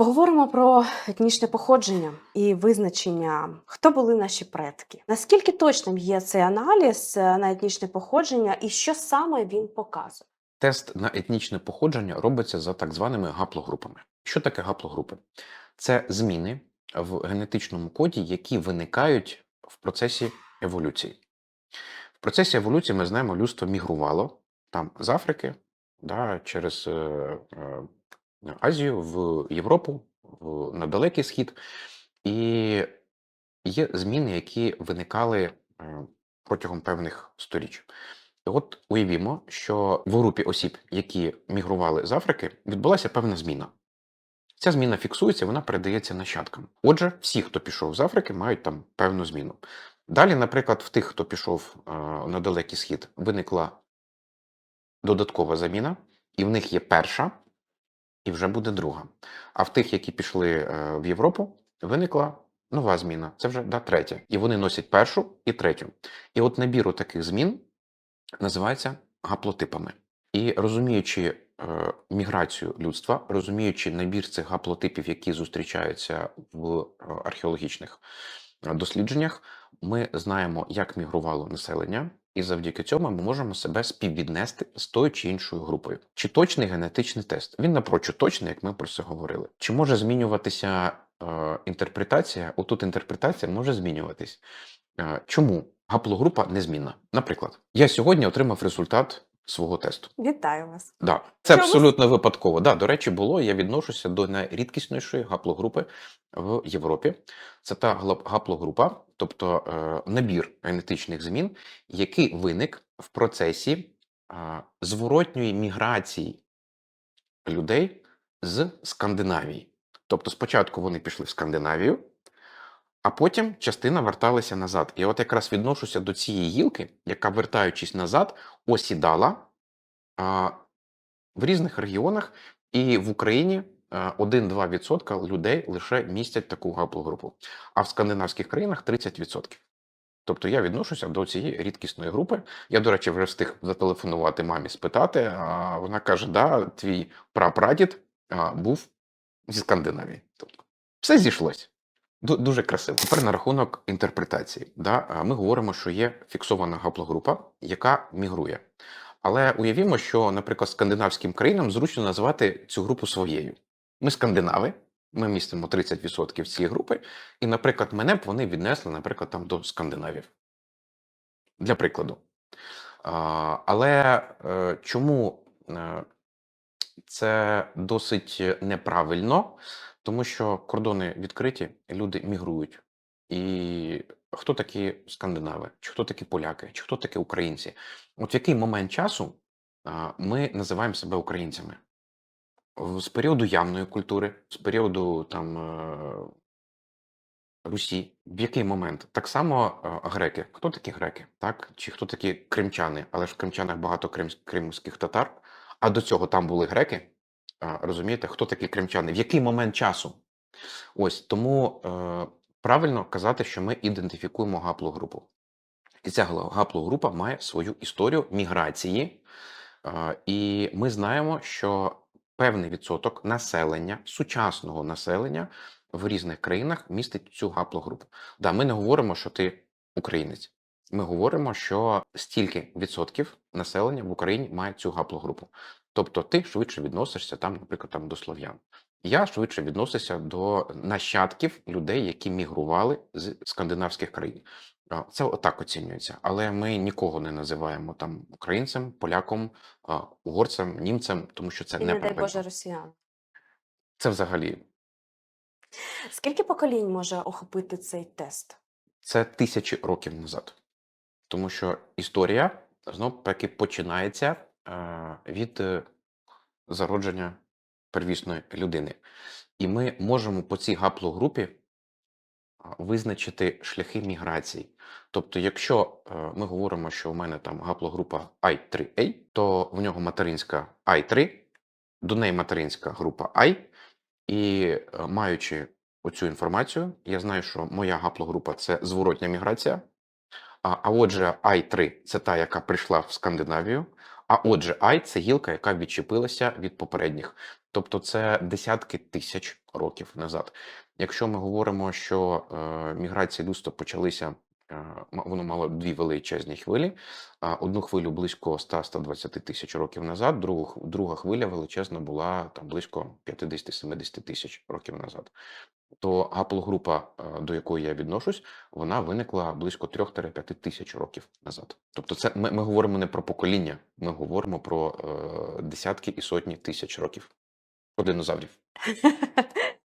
Поговоримо про етнічне походження і визначення, хто були наші предки. Наскільки точним є цей аналіз е, на етнічне походження, і що саме він показує? Тест на етнічне походження робиться за так званими гаплогрупами. Що таке гаплогрупи? Це зміни в генетичному коді, які виникають в процесі еволюції. В процесі еволюції ми знаємо, людство мігрувало там з Африки да, через е, е, Азію в Європу, в, на Далекий Схід. І є зміни, які виникали е, протягом певних сторіч. От уявімо, що в групі осіб, які мігрували з Африки, відбулася певна зміна. Ця зміна фіксується, вона передається нащадкам. Отже, всі, хто пішов з Африки, мають там певну зміну. Далі, наприклад, в тих, хто пішов е, на далекий схід, виникла додаткова заміна, і в них є перша, і вже буде друга. А в тих, які пішли е, в Європу, виникла нова зміна. Це вже да, третя. І вони носять першу і третю. І от набір таких змін називається гаплотипами. І розуміючи е, міграцію людства, розуміючи набір цих гаплотипів, які зустрічаються в е, археологічних дослідженнях, ми знаємо, як мігрувало населення, і завдяки цьому ми можемо себе співвіднести з тою чи іншою групою. Чи точний генетичний тест? Він напрочу точний, як ми про це говорили. Чи може змінюватися е, інтерпретація? Отут інтерпретація може змінюватись. Е, чому гаплогрупа незмінна? Наприклад, я сьогодні отримав результат свого тесту. Вітаю вас! Да, це Чомусь- абсолютно випадково. Да, до речі, було. Я відношуся до найрідкіснішої гаплогрупи в Європі. Це та гаплогрупа, тобто е, набір генетичних змін, який виник в процесі е, зворотньої міграції людей з Скандинавії. Тобто, спочатку вони пішли в Скандинавію, а потім частина верталася назад. І от якраз відношуся до цієї гілки, яка, вертаючись назад, осідала а, в різних регіонах, і в Україні 1-2% людей лише містять таку гаплогрупу, а в скандинавських країнах 30%. Тобто я відношуся до цієї рідкісної групи. Я, до речі, вже встиг зателефонувати мамі, спитати. А вона каже: да, твій прапрадід був зі Скандинавії. Тобто все зійшлось. Ду- Дуже красиво. Тепер на рахунок інтерпретації. Да? Ми говоримо, що є фіксована гаплогрупа, яка мігрує. Але уявімо, що, наприклад, скандинавським країнам зручно називати цю групу своєю. Ми скандинави, ми містимо 30% цієї групи, і, наприклад, мене б вони віднесли, наприклад, там до Скандинавів. Для прикладу. Але е, чому е, це досить неправильно? Тому що кордони відкриті, люди мігрують. І хто такі скандинави, чи хто такі поляки, чи хто такі українці? От в який момент часу ми називаємо себе українцями? З періоду ямної культури, з періоду там е, Русі, в який момент? Так само е, греки. Хто такі греки? Так? Чи хто такі кримчани? Але ж в кримчанах багато крим, кримських татар. А до цього там були греки. Розумієте, хто такі кримчани? В який момент часу? Ось тому е, правильно казати, що ми ідентифікуємо гаплогрупу. І ця гаплогрупа має свою історію міграції, е, і ми знаємо, що певний відсоток населення, сучасного населення в різних країнах містить цю гаплогрупу. Да, ми не говоримо, що ти українець. Ми говоримо, що стільки відсотків населення в Україні має цю гаплогрупу. Тобто ти швидше відносишся там, наприклад, там до слов'ян. Я швидше відносився до нащадків людей, які мігрували з скандинавських країн. Це отак оцінюється, але ми нікого не називаємо там українцем, поляком, угорцем, німцем, тому що це І не дай. Боже росіян. Це взагалі Скільки поколінь може охопити цей тест? це тисячі років назад. Тому що історія знов таки починається від е, зародження первісної людини. І ми можемо по цій гаплогрупі визначити шляхи міграції. Тобто, якщо е, ми говоримо, що у мене там гаплогрупа I3A, то в нього материнська I3, до неї материнська група I, і е, маючи оцю інформацію, я знаю, що моя гаплогрупа це зворотня міграція. А, а отже, I3 це та, яка прийшла в Скандинавію. А отже, I це гілка, яка відчепилася від попередніх. тобто це десятки тисяч років назад. Якщо ми говоримо, що е, міграції людства почалися, е, воно мало дві величезні хвилі. А Одну хвилю близько 100-120 тисяч років назад, другу, друга хвиля величезна була там близько 50-70 тисяч років назад. То е, до якої я відношусь, вона виникла близько 3-5 тисяч років назад. Тобто, це ми, ми говоримо не про покоління, ми говоримо про е, десятки і сотні тисяч років. Про динозаврів.